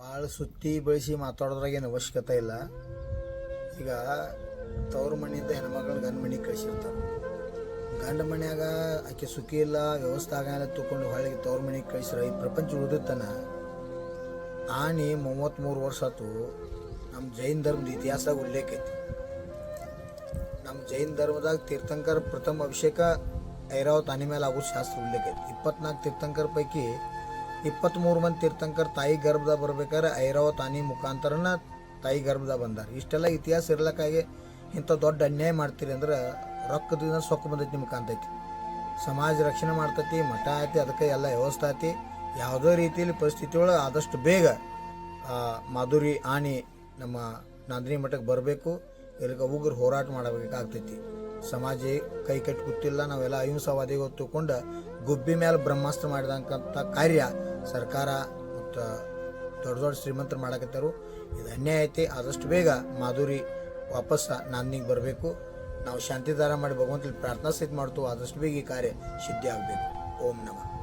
ಭಾಳ ಸುತ್ತಿ ಬೆಳೆಸಿ ಮಾತಾಡೋದ್ರಾಗೇನು ಅವಶ್ಯಕತೆ ಇಲ್ಲ. ಈಗ ತವ್ರ ಮನೆಯಿಂದ ಹೆಣ್ಮಕ್ಳು ಗಂಡು ಮನೆಗೆ ಕಳಿಸಿರ್ತಾರೆ. ಗಂಡ ಮನ್ಯಾಗ ಆಕೆ ಸುಖಿ ಇಲ್ಲ, ವ್ಯವಸ್ಥೆ ಆಗಲ್ಲ ತಗೊಂಡು ಹೊಳಿಗೆ ತವ್ರ ಮನೆಗೆ ಕಳಿಸ್ರ ಈ ಪ್ರಪಂಚ ಉಳಿದಿತ್ತನ. ಆನಿ ಮೂವತ್ತ್ಮೂರು ವರ್ಷ ಆತು ನಮ್ಮ ಜೈನ ಧರ್ಮದ ಇತಿಹಾಸದಾಗ ಉಲ್ಲೇಖ ಐತಿ ನಮ್ಮ ಜೈನ ಧರ್ಮದಾಗ ತೀರ್ಥಂಕರ ಪ್ರಥಮ ಅಭಿಷೇಕ ಐರಾವತ್ ಆನೆ ಮೇಲೆ ಆಗೋ ಶಾಸ್ತ್ರ ಉಲ್ಲೇಖ ಐತಿ ಇಪ್ಪತ್ನಾಲ್ಕು ತೀರ್ಥಂಕರ ಪೈಕಿ ಇಪ್ಪತ್ತ್ಮೂರು ಮಂದಿ ತೀರ್ಥಂಕರ್ ತಾಯಿ ಗರ್ಭದಾಗ ಬರ್ಬೇಕಾದ್ರೆ ಐರಾವತ್ ತಾನಿ ಮುಖಾಂತರನ ತಾಯಿ ಗರ್ಭದಾಗ ಬಂದಾರ. ಇಷ್ಟೆಲ್ಲ ಇತಿಹಾಸ ಇರ್ಲಕ್ಕಾಗಿ ಇಂಥ ದೊಡ್ಡ ಅನ್ಯಾಯ ಮಾಡ್ತೀರಿ ಅಂದ್ರೆ ರೊಕ್ಕದಿಂದ ಸೊಕ್ಕ ಬಂದೈತಿ ಕಾಣ್ತೈತಿ. ಸಮಾಜ ರಕ್ಷಣೆ ಮಾಡ್ತೈತಿ, ಮಠ ಐತಿ ಅದಕ್ಕೆ ಎಲ್ಲ ವ್ಯವಸ್ಥೆ ಐತಿ ಯಾವುದೇ ರೀತಿಯಲ್ಲಿ ಪರಿಸ್ಥಿತಿ ಒಳಗೆ ಆದಷ್ಟು ಬೇಗ ಮಾಧುರಿ ಆನೆ ನಮ್ಮ ನಾಂದಿನಿ ಮಠಕ್ಕೆ ಬರಬೇಕು. ಇಲ್ಲಿಗೆ ಉಗ್ರ ಹೋರಾಟ ಮಾಡಬೇಕಾಗ್ತೈತಿ. ಸಮಾಜ ಕೈ ಕಟ್ಟಿ ಕೂತಿಲ್ಲ ನಾವೆಲ್ಲ ಅಹಿಂಸಾವಾದಿಗಳು ತಿಳ್ಕೊಂಡು ಗುಬ್ಬಿ ಮೇಲೆ ಬ್ರಹ್ಮಾಸ್ತ್ರ ಮಾಡಿದಂಥ ಕಾರ್ಯ ಸರ್ಕಾರ ಮತ್ತು ದೊಡ್ಡ ದೊಡ್ಡ ಶ್ರೀಮಂತರು ಮಾಡಕತ್ತಾರು. ಇದು ಅನ್ಯಾಯ ಐತಿ. ಆದಷ್ಟು ಬೇಗ ಮಾಧುರಿ ವಾಪಸ್ ನಾಂದಿಗೆ ಬರಬೇಕು. ನಾವು ಶಾಂತಿದಾರ ಮಾಡಿ ಭಗವಂತಲ್ಲಿ ಪ್ರಾರ್ಥನಾ ಸಹಿತ ಮಾಡ್ತು ಆದಷ್ಟು ಬೇಗ ಈ ಕಾರ್ಯ ಸಿದ್ಧಿ ಆಗಬೇಕು ಓಂ ನಮಃ.